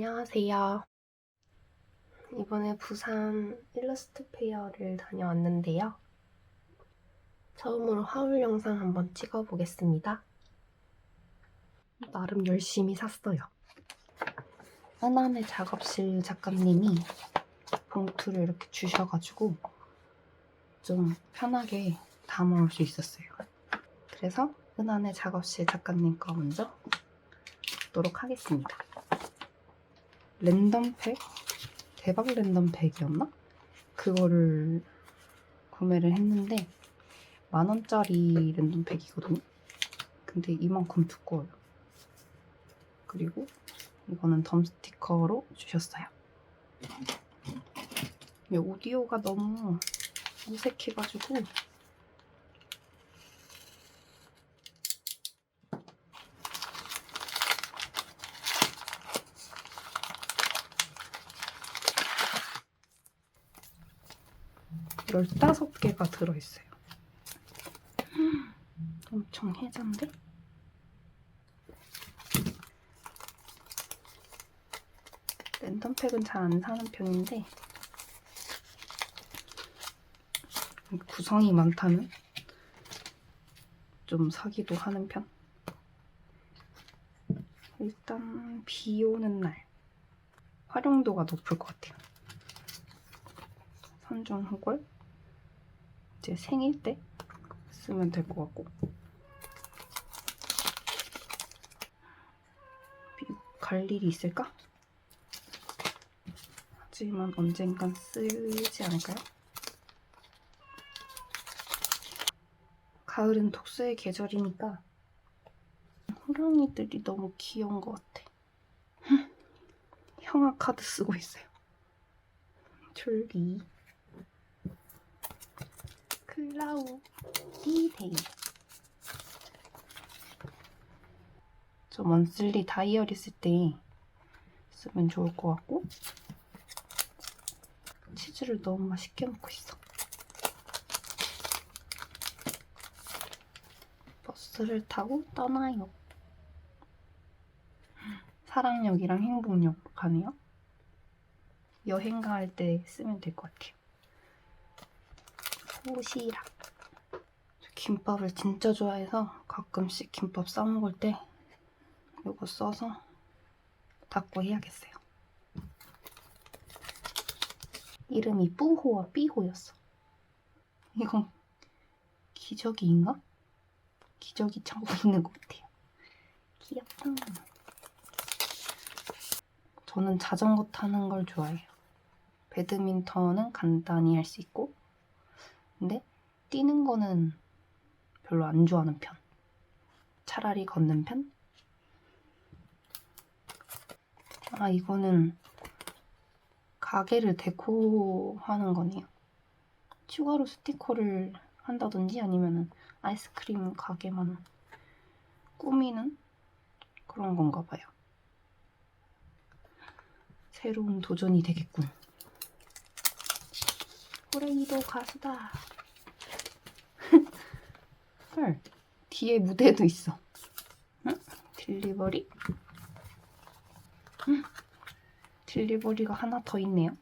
안녕하세요. 이번에 부산 일러스트 페어를 다녀왔는데요. 처음으로 하울 영상 한번 찍어보겠습니다. 나름 열심히 샀어요. 하나의 작업실 작가님이 봉투를 이렇게 주셔가지고 좀 편하게 담아올 수 있었어요. 그래서 은한의 작업실 작가님 거 먼저 보도록 하겠습니다. 랜덤팩? 대박 랜덤팩이었나? 그거를 구매를 했는데 만원짜리 랜덤팩이거든요. 근데 이만큼 두꺼워요. 그리고 이거는 덤 스티커로 주셨어요. 이 오디오가 너무 어색해가지고 열다섯 개가 들어있어요. 엄청 해잔데? 랜덤팩은 잘 안 사는 편인데 구성이 많다면 좀 사기도 하는 편. 일단 비 오는 날 활용도가 높을 것 같아요. 선종호걸 이제 생일 때 쓰면 될 것 같고 갈 일이 있을까? 하지만 언젠간 쓰지 않을까요? 가을은 독서의 계절이니까 호랑이들이 너무 귀여운 것 같아. 형아 카드 쓰고 있어요. 졸리. 클라우 디데이. 저 먼슬리 다이어리 쓸 때 쓰면 좋을 것 같고 치즈를 너무 맛있게 먹고 있어. 버스를 타고 떠나요. 사랑역이랑 행복역 가네요. 여행 갈 때 쓰면 될 것 같아요 도시락. 저 김밥을 진짜 좋아해서 가끔씩 김밥 싸 먹을 때 이거 써서 닦고 해야겠어요. 이름이 뿌호와 삐호였어. 이건 기저귀인가? 기저귀 차고 있는 것 같아요. 귀엽다. 저는 자전거 타는 걸 좋아해요. 배드민턴은 간단히 할 수 있고 근데 뛰는 거는 별로 안 좋아하는 편. 차라리 걷는 편? 아, 이거는 가게를 데코하는 거네요. 추가로 스티커를 한다든지 아니면 아이스크림 가게만 꾸미는 그런 건가 봐요. 새로운 도전이 되겠군. 호랭이도 가수다. 헐, 뒤에 무대도 있어. 응? 딜리버리? 응? 딜리버리가 하나 더 있네요.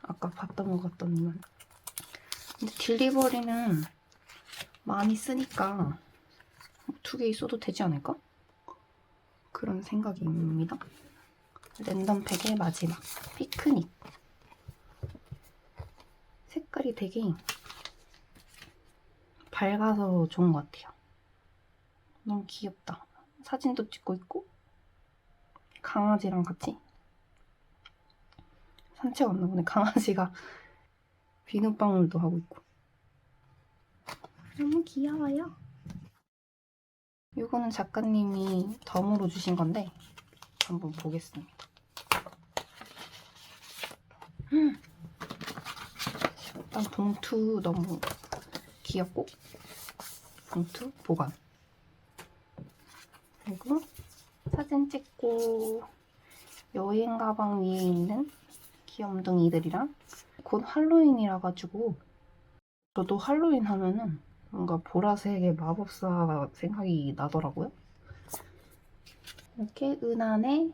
아까 봤던 것 같더니만. 근데 딜리버리는 많이 쓰니까 두 개 있어도 되지 않을까? 그런 생각입니다. 랜덤팩의 마지막 피크닉. 색깔이 되게 밝아서 좋은 것 같아요. 너무 귀엽다. 사진도 찍고 있고 강아지랑 같이 산책 왔나 보네. 강아지가 비눗방울도 하고 있고 너무 귀여워요. 이거는 작가님이 덤으로 주신 건데 한번 보겠습니다. 음. 일단 봉투 너무 귀엽고 봉투 보관 그리고 사진 찍고 여행 가방 위에 있는 귀염둥이들이랑 곧 할로윈이라 가지고 저도 할로윈 하면은 뭔가 보라색의 마법사 생각이 나더라고요. 이렇게 은한의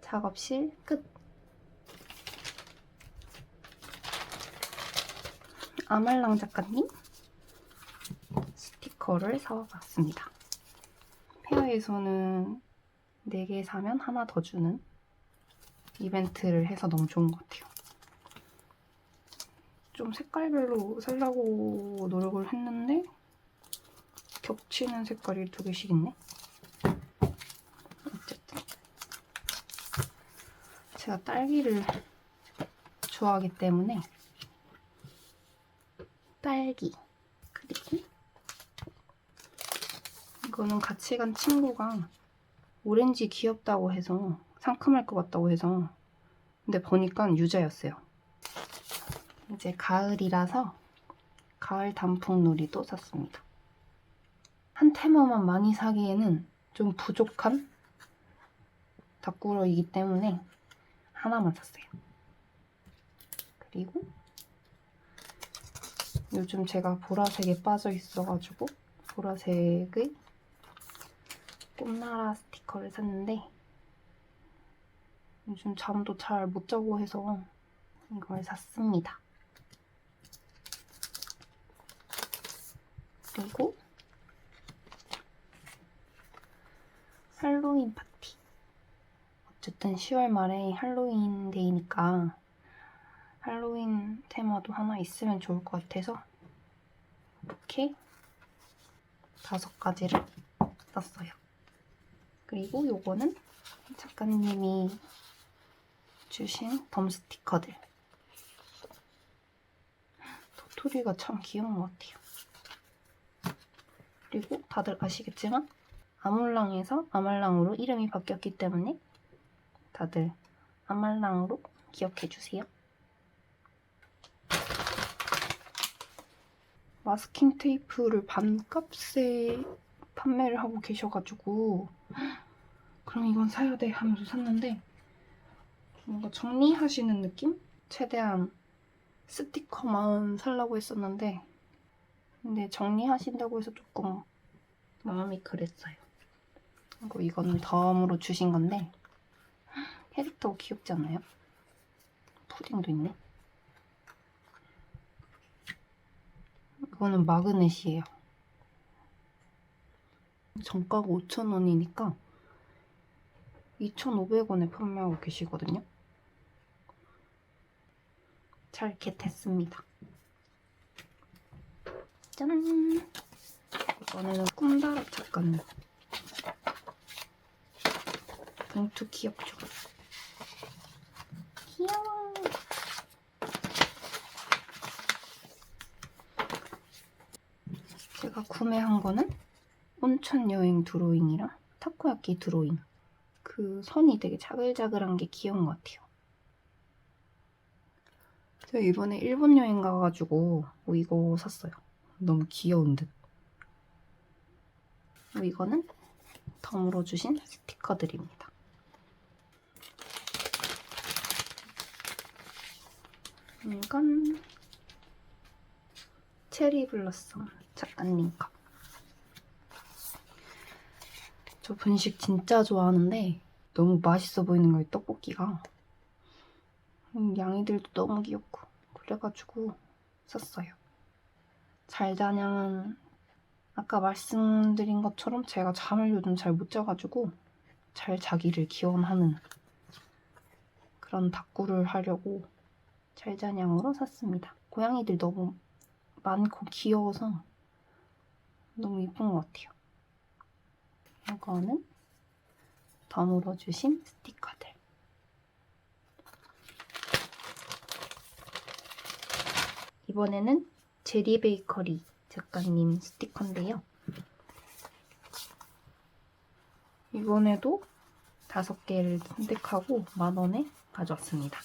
작업실 끝. 아말랑 작가님 스티커를 사와봤습니다. 페어에서는 4개 사면 하나 더 주는 이벤트를 해서 너무 좋은 것 같아요. 좀 색깔별로 살라고 노력을 했는데 겹치는 색깔이 두 개씩 있네. 어쨌든 제가 딸기를 좋아하기 때문에 딸기 그리고 이거는 같이 간 친구가 오렌지 귀엽다고 해서 상큼할 것 같다고 해서 근데 보니까 유자였어요. 이제 가을이라서 가을 단풍 놀이도 샀습니다. 한 테마만 많이 사기에는 좀 부족한 다꾸러이기 때문에 하나만 샀어요. 그리고 요즘 제가 보라색에 빠져 있어가지고 보라색의 꽃나라 스티커를 샀는데 요즘 잠도 잘 못 자고 해서 이걸 샀습니다. 그리고 할로윈 파티. 어쨌든 10월 말에 할로윈 데이니까 할로윈 테마도 하나 있으면 좋을 것 같아서 이렇게 다섯 가지를 샀어요. 그리고 요거는 작가님이 주신 덤 스티커들. 도토리가 참 귀여운 것 같아요. 그리고 다들 아시겠지만 아몰랑에서 아말랑으로 이름이 바뀌었기 때문에 다들 아말랑으로 기억해 주세요. 마스킹 테이프를 반값에 판매를 하고 계셔가지고 그럼 이건 사야 돼 하면서 샀는데 뭔가 정리하시는 느낌? 최대한 스티커만 살라고 했었는데 근데 정리하신다고 해서 조금 마음이 그랬어요. 그리고 이거는 덤으로 주신 건데 캐릭터 귀엽지 않아요? 푸딩도 있네. 이거는 마그넷이에요. 정가가 5,000원이니까 2,500원에 판매하고 계시거든요. 잘 겟했습니다. 짠! 이번에는 꿈다락 작가님. 봉투 귀엽죠? 귀여워! 제가 구매한 거는 온천 여행 드로잉이랑 타코야끼 드로잉. 그 선이 되게 자글자글한 게 귀여운 것 같아요. 제가 이번에 일본 여행 가가지고 뭐 이거 샀어요. 너무 귀여운 듯. 이거는 덤으로 주신 스티커들입니다. 이건 체리 블러썸 작가님 컵. 저 분식 진짜 좋아하는데 너무 맛있어 보이는 거예요, 떡볶이가. 음, 양이들도 너무 귀엽고 그래가지고 샀어요. 잘자냥은 아까 말씀드린 것처럼 제가 잠을 요즘 잘 못 자가지고 잘 자기를 기원하는 그런 다꾸를 하려고 잘자냥으로 샀습니다. 고양이들 너무 많고 귀여워서 너무 이쁜 것 같아요. 이거는 덤으로 주신 스티커들. 이번에는 제리 베이커리 작가님 스티커인데요. 이번에도 다섯 개를 선택하고 만 원에 가져왔습니다.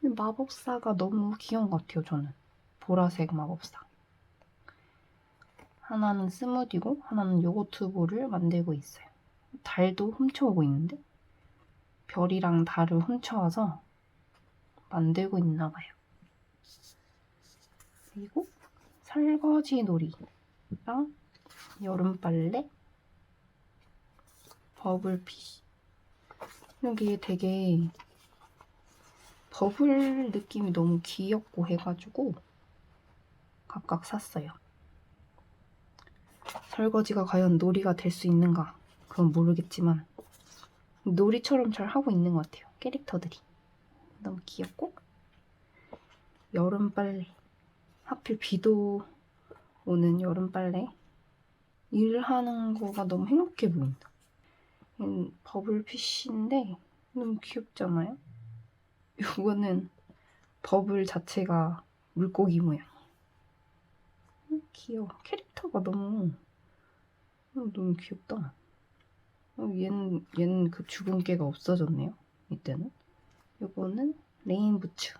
마법사가 너무 귀여운 것 같아요, 저는. 보라색 마법사. 하나는 스무디고 하나는 요거트볼을 만들고 있어요. 달도 훔쳐오고 있는데 별이랑 달을 훔쳐와서 만들고 있나 봐요. 그리고 설거지 놀이랑 여름 빨래, 버블피 여기에 되게 버블 느낌이 너무 귀엽고 해가지고 각각 샀어요. 설거지가 과연 놀이가 될 수 있는가? 그건 모르겠지만 놀이처럼 잘 하고 있는 것 같아요. 캐릭터들이. 너무 귀엽고 여름 빨래. 하필 비도 오는 여름 빨래. 일하는 거가 너무 행복해 보인다. 얘는 버블피쉬인데 너무 귀엽지 않아요? 요거는 버블 자체가 물고기 모양. 음, 귀여워. 캐릭터가 너무 어, 너무 귀엽다. 어, 얘는 얘는 그 죽은 깨가 없어졌네요. 이때는. 요거는 레인부츠.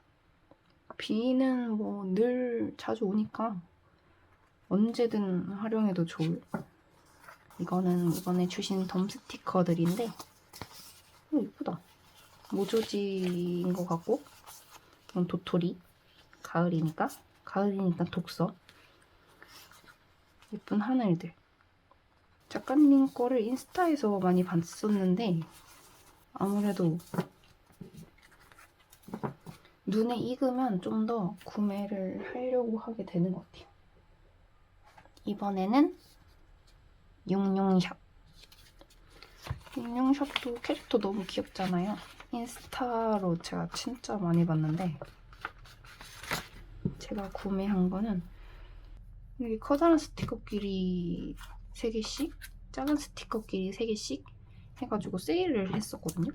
비는 뭐 늘 자주 오니까 언제든 활용해도 좋을. 이거는 이번에 주신 덤 스티커들인데 어, 이쁘다. 모조지인 것 같고 이건 도토리. 가을이니까 가을이니까 독서. 예쁜 하늘들. 작가님 거를 인스타에서 많이 봤었는데 아무래도 눈에 익으면 좀 더 구매를 하려고 하게 되는 것 같아요. 이번에는 용용샵. 용용샵도 캐릭터 너무 귀엽잖아요. 인스타로 제가 진짜 많이 봤는데 제가 구매한 거는 여기 커다란 스티커끼리 3개씩 작은 스티커끼리 3개씩 해가지고 세일을 했었거든요.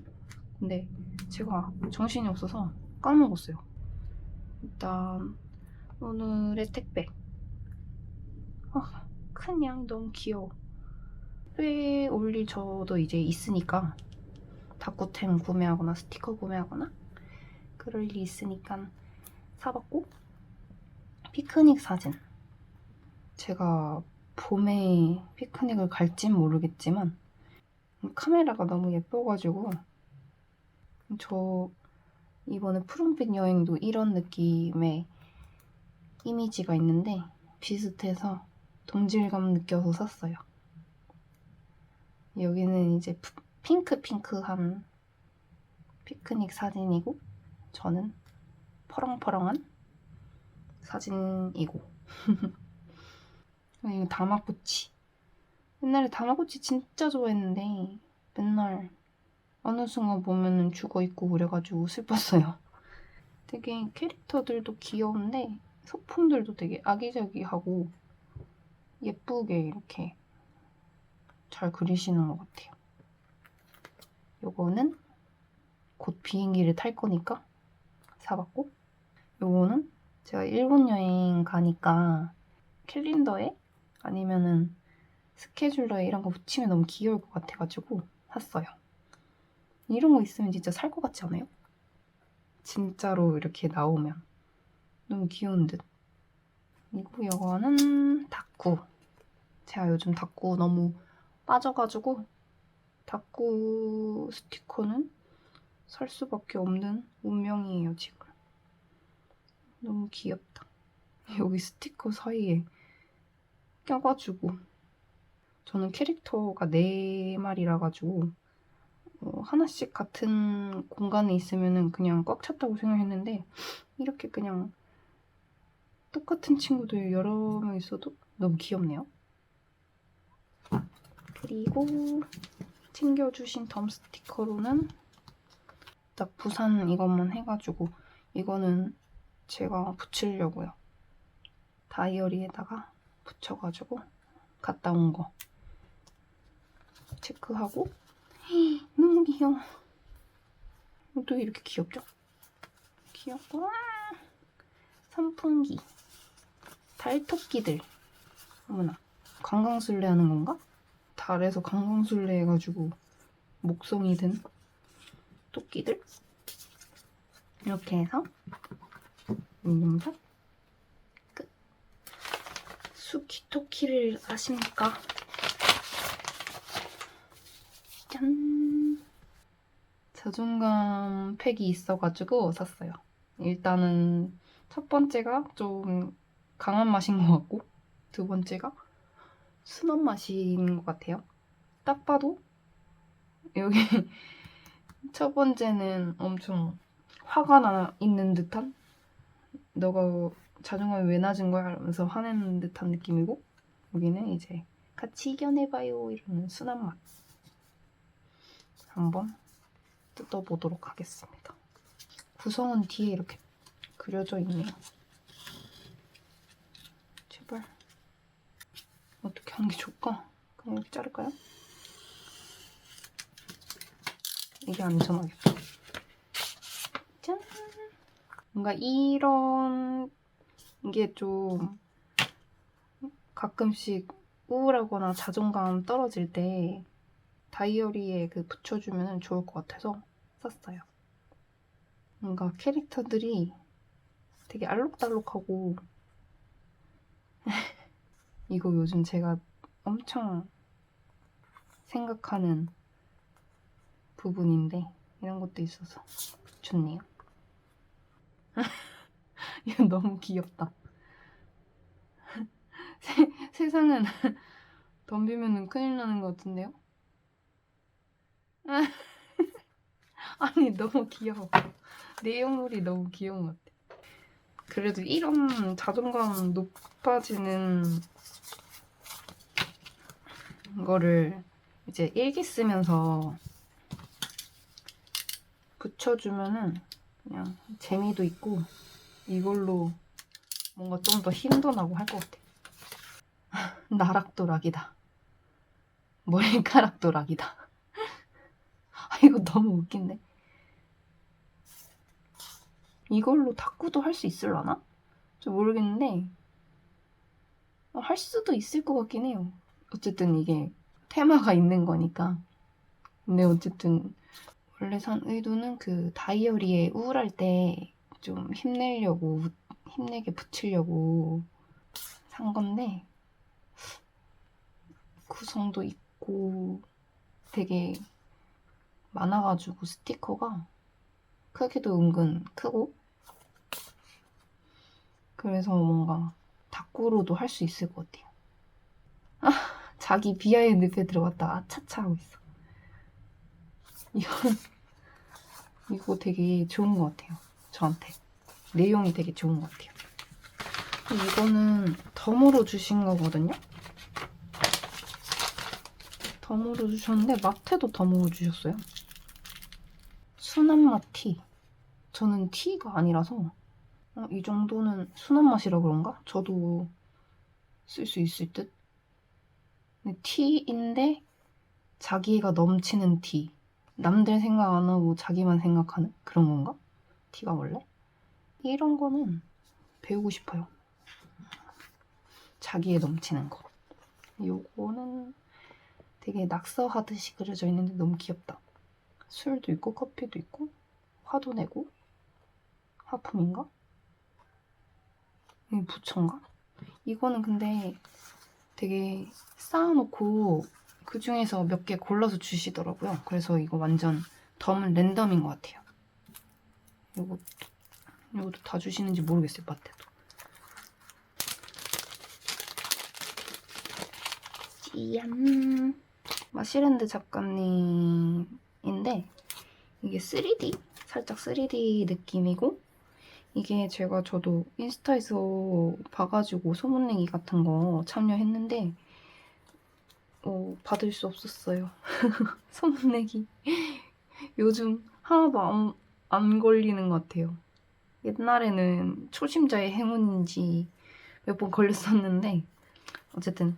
근데 제가 정신이 없어서 까먹었어요. 일단 오늘의 택배 아, 큰 양이 너무 귀여워. 회 올릴 저도 이제 있으니까 다꾸템 구매하거나 스티커 구매하거나 그럴 일이 있으니까 사봤고 피크닉 사진 제가 봄에 피크닉을 갈진 모르겠지만 카메라가 너무 예뻐가지고 저 이번에 푸른빛 여행도 이런 느낌의 이미지가 있는데 비슷해서 동질감 느껴서 샀어요. 여기는 이제 푸- 핑크핑크한 피크닉 사진이고 저는 퍼렁퍼렁한 사진이고 이거 다마꼬치 옛날에 다마꼬치 진짜 좋아했는데 맨날 어느 순간 보면은 죽어 있고 그래가지고 슬펐어요. 되게 캐릭터들도 귀여운데 소품들도 되게 아기자기하고 예쁘게 이렇게 잘 그리시는 것 같아요. 요거는 곧 비행기를 탈 거니까 사봤고 요거는 제가 일본 여행 가니까 캘린더에 아니면은 스케줄러에 이런 거 붙이면 너무 귀여울 것 같아가지고 샀어요. 이런 거 있으면 진짜 살 것 같지 않아요? 진짜로 이렇게 나오면 너무 귀여운 듯. 그리고 이거는 다꾸. 제가 요즘 다꾸 너무 빠져가지고 다꾸 스티커는 살 수밖에 없는 운명이에요 지금. 너무 귀엽다. 여기 스티커 사이에 껴가지고 저는 캐릭터가 네 마리라 가지고 어, 하나씩 같은 공간에 있으면은 그냥 꽉 찼다고 생각했는데 이렇게 그냥 똑같은 친구들 여러 명 있어도 너무 귀엽네요. 그리고 챙겨주신 덤 스티커로는 딱 부산 이것만 해가지고 이거는 제가 붙이려고요. 다이어리에다가 붙여가지고 갔다 온 거. 체크하고. 너무 귀여워. 또 이렇게 귀엽죠? 귀엽고. 아, 선풍기. 달토끼들. 어머나. 관광술래 하는 건가? 달에서 관광술래 해가지고 목성이 든 토끼들? 이렇게 해서 끝 수키토키를 아십니까? 짠. 자존감 팩이 있어가지고 샀어요. 일단은 첫 번째가 좀 강한 맛인 것 같고 두 번째가 순한 맛인 것 같아요. 딱 봐도 여기 첫 번째는 엄청 화가 나 있는 듯한? 너가 자존감이 왜 낮은 거야? 이러면서 화내는 듯한 느낌이고 여기는 이제 같이 이겨내봐요 이러는 순한 맛 한번 뜯어보도록 하겠습니다 구성은 뒤에 이렇게 그려져 있네요 제발 어떻게 하는 게 좋을까? 그냥 이렇게 자를까요? 이게 안전하겠다 짠 뭔가 이런 게 좀 가끔씩 우울하거나 자존감 떨어질 때 다이어리에 그 붙여주면 좋을 것 같아서 샀어요. 뭔가 캐릭터들이 되게 알록달록하고 이거 요즘 제가 엄청 생각하는 부분인데 이런 것도 있어서 좋네요. 이거 너무 귀엽다. 세, 세상은 덤비면 큰일 나는 것 같은데요? 아니 너무 귀여워. 내용물이 너무 귀여운 것 같아. 그래도 이런 자존감 높아지는 거를 이제 일기 쓰면서 붙여주면은 그냥 재미도 있고 이걸로 뭔가 좀 더 힘도 나고 할 것 같아. 나락도락이다. 머리카락도락이다. 아, 이거 너무 웃긴데? 이걸로 탁구도 할 수 있을라나? 저 모르겠는데, 어, 할 수도 있을 것 같긴 해요. 어쨌든 이게 테마가 있는 거니까. 근데 어쨌든, 원래 산 의도는 그 다이어리에 우울할 때 좀 힘내려고, 힘내게 붙이려고 산 건데, 구성도 있고 되게 많아가지고 스티커가 크기도 은근 크고 그래서 뭔가 다꾸로도 할 수 있을 것 같아요. 아, 자기 비하인드 에 들어갔다 아차차 하고 있어. 이거 이거 되게 좋은 것 같아요. 저한테 내용이 되게 좋은 것 같아요. 이거는 덤으로 주신 거거든요. 덤으로 주셨는데 마테도 덤으로 주셨어요. 순한 맛 티. 저는 티가 아니라서 어, 이 정도는 순한 맛이라 그런가? 저도 쓸 수 있을 듯. 티인데 자기가 넘치는 티. 남들 생각 안 하고 자기만 생각하는 그런 건가? 티가 원래? 이런 거는 배우고 싶어요. 자기에 넘치는 거. 요거는 되게 낙서하듯이 그려져 있는데 너무 귀엽다. 술도 있고 커피도 있고 화도 내고 하품인가? 이 부처인가? 이거는 근데 되게 쌓아놓고 그 중에서 몇 개 골라서 주시더라고요. 그래서 이거 완전 덤은 랜덤인 것 같아요. 이거 이것도 다 주시는지 모르겠어요, 마트도. 짠. 마시랜드 작가님인데 이게 3D? 살짝 3D 느낌이고 이게 제가 저도 인스타에서 봐가지고 소문내기 같은 거 참여했는데 어, 받을 수 없었어요. 소문내기. 요즘 하나도 안, 안 걸리는 것 같아요. 옛날에는 초심자의 행운인지 몇 번 걸렸었는데 어쨌든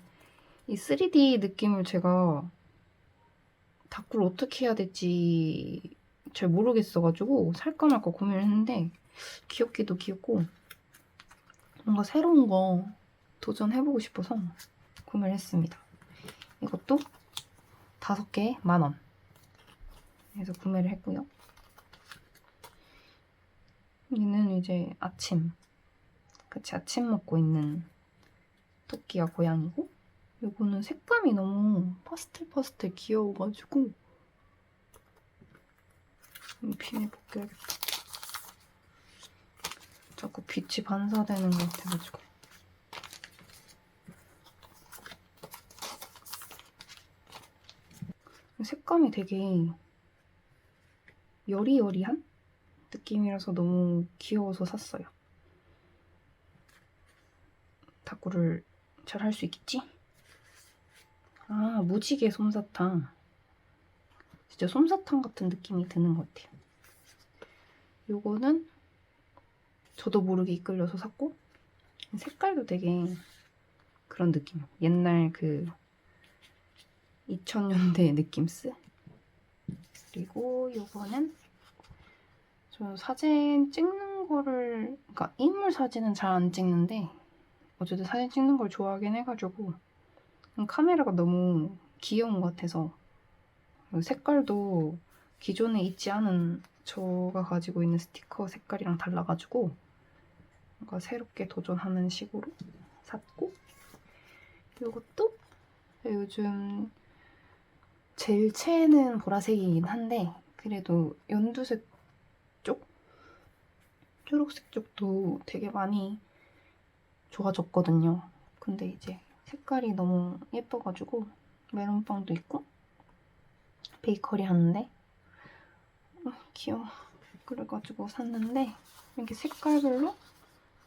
이 3D 느낌을 제가 다꾸를 어떻게 해야 될지 잘 모르겠어가지고 살까 말까 고민을 했는데 귀엽기도 귀엽고 뭔가 새로운 거 도전해보고 싶어서 구매를 했습니다. 이것도 다섯 개에 만 원. 그래서 구매를 했고요. 얘는 이제 아침. 같이 아침 먹고 있는 토끼와 고양이고 이거는 색감이 너무 파스텔 파스텔 귀여워가지고 핀에 벗겨야겠다. 자꾸 빛이 반사되는 것 같아가지고. 색감이 되게 여리여리한 느낌이라서 너무 귀여워서 샀어요. 탁구를 잘 할 수 있겠지? 아, 무지개 솜사탕. 진짜 솜사탕 같은 느낌이 드는 것 같아요. 요거는 저도 모르게 이끌려서 샀고 색깔도 되게 그런 느낌. 옛날 그 2000년대 느낌스. 그리고 요거는 저 사진 찍는 거를 그러니까 인물 사진은 잘 안 찍는데 어쨌든 사진 찍는 걸 좋아하긴 해가지고 카메라가 너무 귀여운 것 같아서 색깔도 기존에 있지 않은 저가 가지고 있는 스티커 색깔이랑 달라가지고 뭔가 새롭게 도전하는 식으로 샀고 이것도 요즘 제일 최애는 보라색이긴 한데 그래도 연두색 쪽? 초록색 쪽도 되게 많이 좋아졌거든요. 근데 이제 색깔이 너무 예뻐가지고 메론빵도 있고 베이커리 하는데 어, 귀여워. 그래가지고 샀는데 이렇게 색깔별로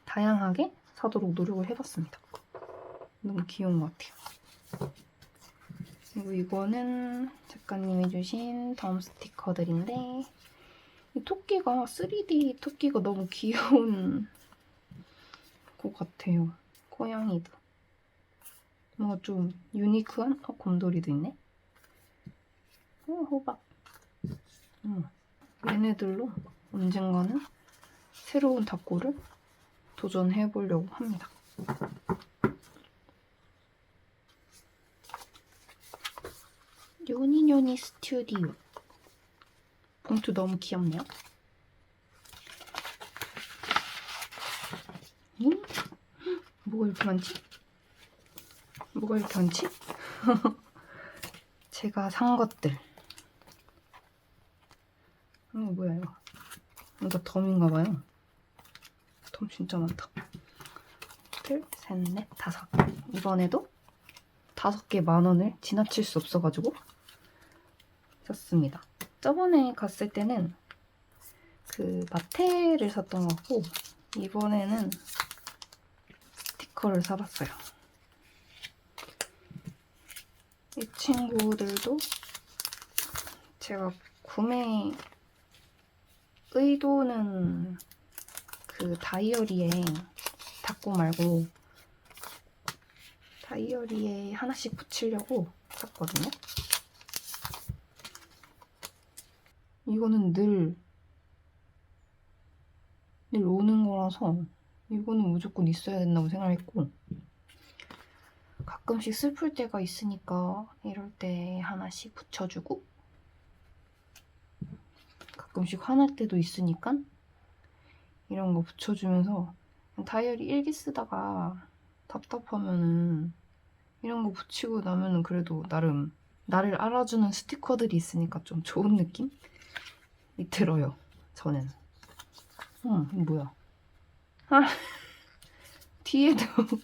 다양하게 사도록 노력을 해봤습니다. 너무 귀여운 것 같아요. 그리고 이거는 작가님이 주신 덤 스티커들인데 이 토끼가 3D 토끼가 너무 귀여운 것 같아요. 고양이도. 뭔가 좀 유니크한? 어, 곰돌이도 있네. 어, 호박. 음. 얘네들로 언젠가는 새로운 닭고를 도전해 보려고 합니다. 요니요니 스튜디오. 봉투 너무 귀엽네요. 음? 뭐가 이렇게 많지? 뭐가 이렇게 많지? 제가 산 것들. 어, 뭐야, 이거. 이거 덤인가 봐요. 덤 진짜 많다. 둘, 셋, 넷, 다섯. 이번에도 다섯 개 만 원을 지나칠 수 없어가지고 샀습니다. 저번에 갔을 때는 그 마테를 샀던 것 같고 이번에는 스티커를 사봤어요. 이 친구들도 제가 구매 의도는 그 다이어리에 닫고 말고 다이어리에 하나씩 붙이려고 샀거든요. 이거는 늘, 늘 오는 거라서 이거는 무조건 있어야 된다고 생각했고 가끔씩 슬플 때가 있으니까 이럴 때 하나씩 붙여주고 가끔씩 화날 때도 있으니까 이런 거 붙여주면서 다이어리 일기 쓰다가 답답하면은 이런 거 붙이고 나면은 그래도 나름 나를 알아주는 스티커들이 있으니까 좀 좋은 느낌이 들어요. 저는. 응, 이거 뭐야? 아, 뒤에도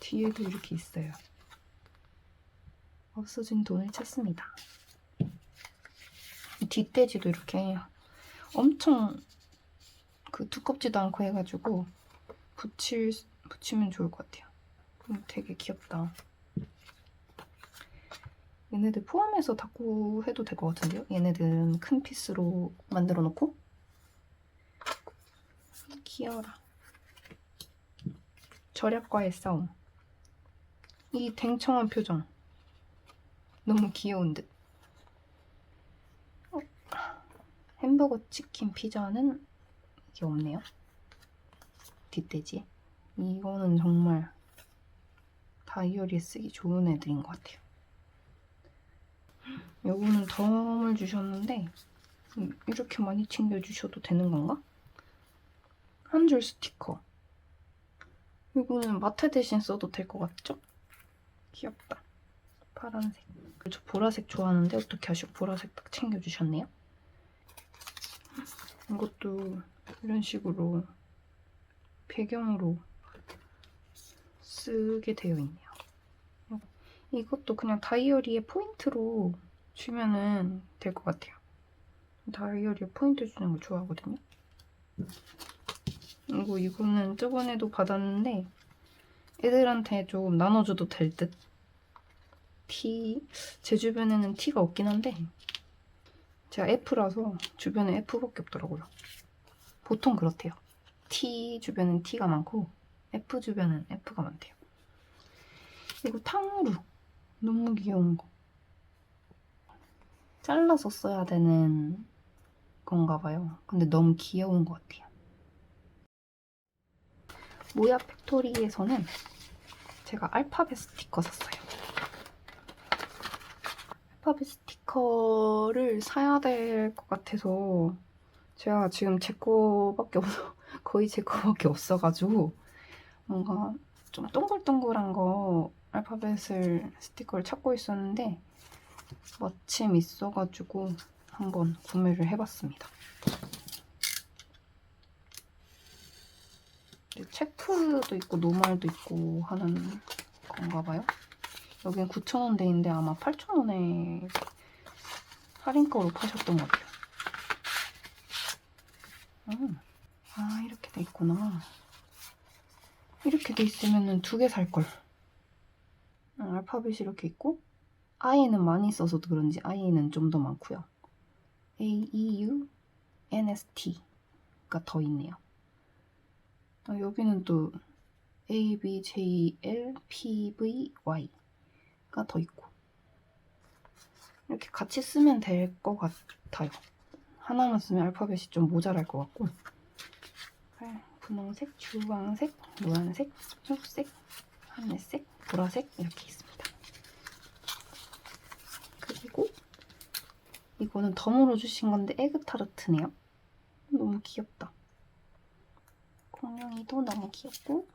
뒤에도 이렇게 있어요. 없어진 돈을 찾습니다. 이 뒷돼지도 이렇게 엄청 그 두껍지도 않고 해가지고 붙일 붙이면 좋을 것 같아요. 음, 되게 귀엽다. 얘네들 포함해서 닦고 해도 될 것 같은데요? 얘네들은 큰 피스로 만들어 놓고 귀여워라. 절약과의 싸움. 이 댕청한 표정. 너무 귀여운 듯. 어, 햄버거, 치킨, 피자는 이게 없네요. 뒷돼지. 이거는 정말 다이어리에 쓰기 좋은 애들인 것 같아요. 요거는 덤을 주셨는데 음, 이렇게 많이 챙겨주셔도 되는 건가? 한 줄 스티커. 이거는 마트 대신 써도 될 것 같죠? 귀엽다. 파란색. 저 보라색 좋아하는데 어떻게 하시고 보라색 딱 챙겨주셨네요. 이것도 이런 식으로 배경으로 쓰게 되어 있네요. 이것도 그냥 다이어리에 포인트로 주면은 될 것 같아요. 다이어리에 포인트 주는 거 좋아하거든요. 이거 이거는 저번에도 받았는데 애들한테 좀 나눠줘도 될 듯. 티, 제 주변에는 티가 없긴 한데 제가 F라서 주변에 F밖에 없더라고요. 보통 그렇대요. T 주변은 T가 많고 F 주변은 F가 많대요. 이거 탕후루 너무 귀여운 거. 잘라서 써야 되는 건가 봐요. 근데 너무 귀여운 것 같아요. 모야 팩토리에서는 제가 알파벳 스티커 샀어요. 알파벳 스티커를 사야 될 것 같아서 제가 지금 제 거밖에 없어 거의 제 거밖에 없어가지고 뭔가 좀 동글동글한 거 알파벳을 스티커를 찾고 있었는데 마침 있어가지고 한번 구매를 해봤습니다. 체크도 있고 노말도 있고 하는 건가 봐요. 여긴 9,000원 대인데 아마 8,000원에 할인가로 파셨던 것 같아요. 음. 아 이렇게 돼 있구나. 이렇게 돼 있으면 두 개 살걸. 음, 알파벳이 이렇게 있고 I는 많이 써서도 그런지 I는 좀 더 많고요. A, E, U, N, S, T가 더 있네요. 어, 여기는 또 A, B, J, L, P, V, Y가 더 있고 이렇게 같이 쓰면 될 것 같아요. 하나만 쓰면 알파벳이 좀 모자랄 것 같고 네, 분홍색, 주황색, 노란색, 초록색, 하늘색, 보라색 이렇게 있습니다. 그리고 이거는 덤으로 주신 건데 에그타르트네요. 너무 귀엽다. 공룡이도 너무 귀엽고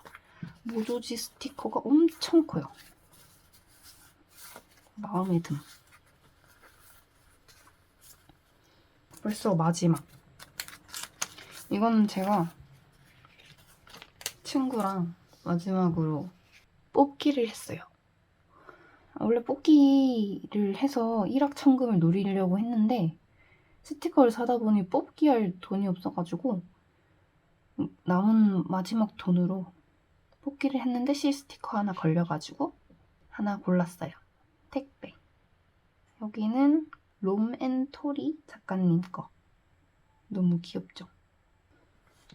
모조지 스티커가 엄청 커요. 마음에 듦. 벌써 마지막. 이거는 제가 친구랑 마지막으로 뽑기를 했어요. 원래 뽑기를 해서 일확천금을 노리려고 했는데 스티커를 사다 보니 뽑기 할 돈이 없어가지고 남은 마지막 돈으로 뽑기를 했는데 C 스티커 하나 걸려가지고 하나 골랐어요. 택배. 여기는 롬앤토리 작가님 거. 너무 귀엽죠?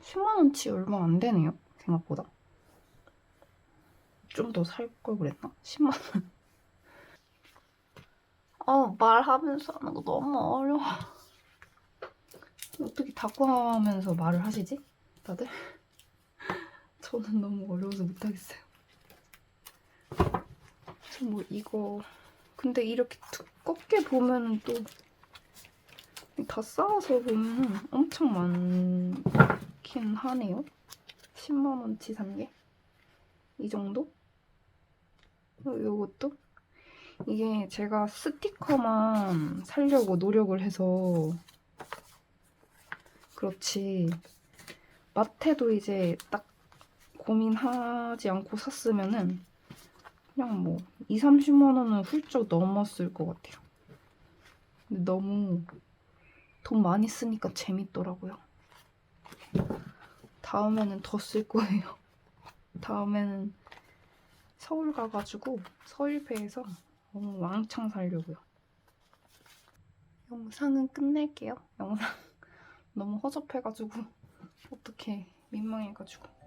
10만원치 얼마 안 되네요. 생각보다. 좀 더 살 걸 그랬나? 10만원. 어, 말하면서 하는 거 너무 어려워. 어떻게 닭과하면서 말을 하시지? 다들? 저는 너무 어려워서 못하겠어요. 저 뭐 이거 근데 이렇게 두껍게 보면은 또 다 쌓아서 보면 엄청 많긴 하네요. 10만원치 산 게. 이 정도? 어, 요것도? 이게 제가 스티커만 살려고 노력을 해서 그렇지 마트도 이제 딱 고민하지 않고 샀으면은 그냥 뭐 2, 30만 원은 훌쩍 넘었을 것 같아요. 근데 너무 돈 많이 쓰니까 재밌더라고요. 다음에는 더 쓸 거예요. 다음에는 서울 가가지고 너무 왕창 살려고요. 영상은 끝낼게요. 영상 너무 허접해가지고 어떻게 민망해가지고.